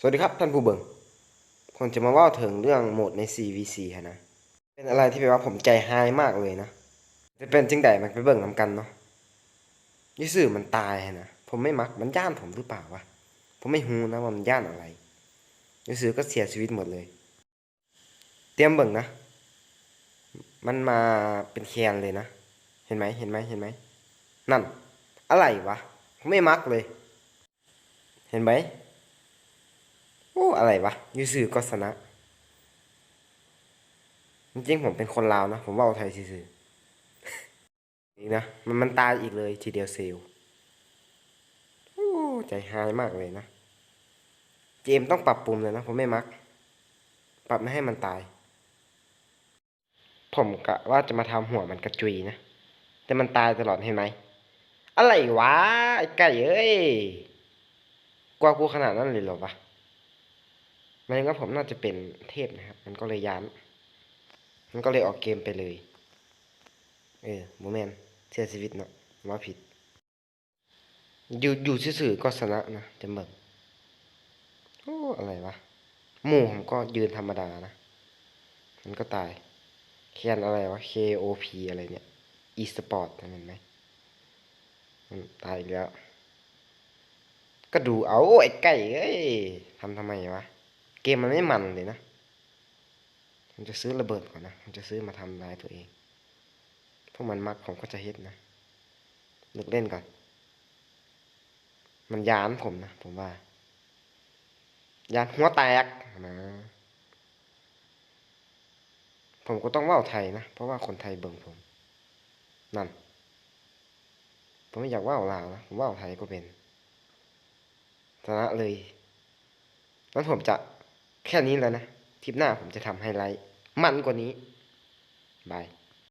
สวัสดีครับท่านผู้เบิ่งผมจะมาเว่าถึงเรื่องโหมดใน CVC ฮะนะ เป็นอะไรที่แปลว่าผมใจหายมากเลยนะ จะเป็นจึงใดมันไปเบิ่งนำกันเนาะยี่สื่อมันตายฮะนะ ผมไม่มักมันย่านผมหรือเปล่าวะ ผมไม่ฮู้นะว่ามันย่านอะไรยี่สื่อก็เสียชีวิตหมดเลย เตรียมเบิ่งนะ มันมาเป็นแคนเลยนะ เห็นไหมเห็นไหมเห็นไหม นั่น อะไรวะ ผมไม่มักเลย เห็นไหม โอ้อะไรวะยูซื่อก็ชนะจริงๆผมเป็นคนลาวนะ ผมว่าไทยซื่อๆอีกนะ มันมันตายอีกเลยทีเดียวเซลโอ้ใจหายมากเลยนะเกมต้องปรับปรุงเลยนะ ผมไม่มัก ปรับไม่ให้มันตาย ผมกะว่าจะมาทำหัวมันกระจุยนะ แต่มันตายตลอดเห็นไหม อะไรวะ ไอ้ไก่เอ้ยกว่ากูขนาดนั้นเลยเหรอวะ มายถึงว่าผมน่าจะเป็นเทพนะครับ มันก็เลยย้าน มันก็เลยออกเกมไปเลย เออโมเมนเสียชีวิตเนาะว่าผิด อยู่อยู่ซื่อๆก็ชนะนะจะเบิกโอ้อะไรวะ หมู่ผมก็ยืนธรรมดานะ มันก็ตายแคนอะไรวะ KOP อะไรเนี่ย e-sport นั่นเห็นไหมมันตายแล้ว ก็ดูเอาไอ้ไก่เอ้ยทำทำไมวะ เกมมันไม่มันเลยนะผมจะซื้อระเบิดก่อนนะผมจะซื้อมาทำลายตัวเองพวกมันมักผมก็จะเฮ็ดนะเลิกเล่นก่อน มันยานผมนะผมว่ายานหัวแตกนะผมก็ต้องว่าไทยนะ เพราะว่าคนไทยเบิ่งผม นั่น ผมไม่อยากว่าลาวนะผมว่าไทยก็เป็นชนะเลยงั้นผมจะ แค่นี้แล้วนะทริปหน้าผมจะทำไฮไลท์ มันกว่านี้ บาย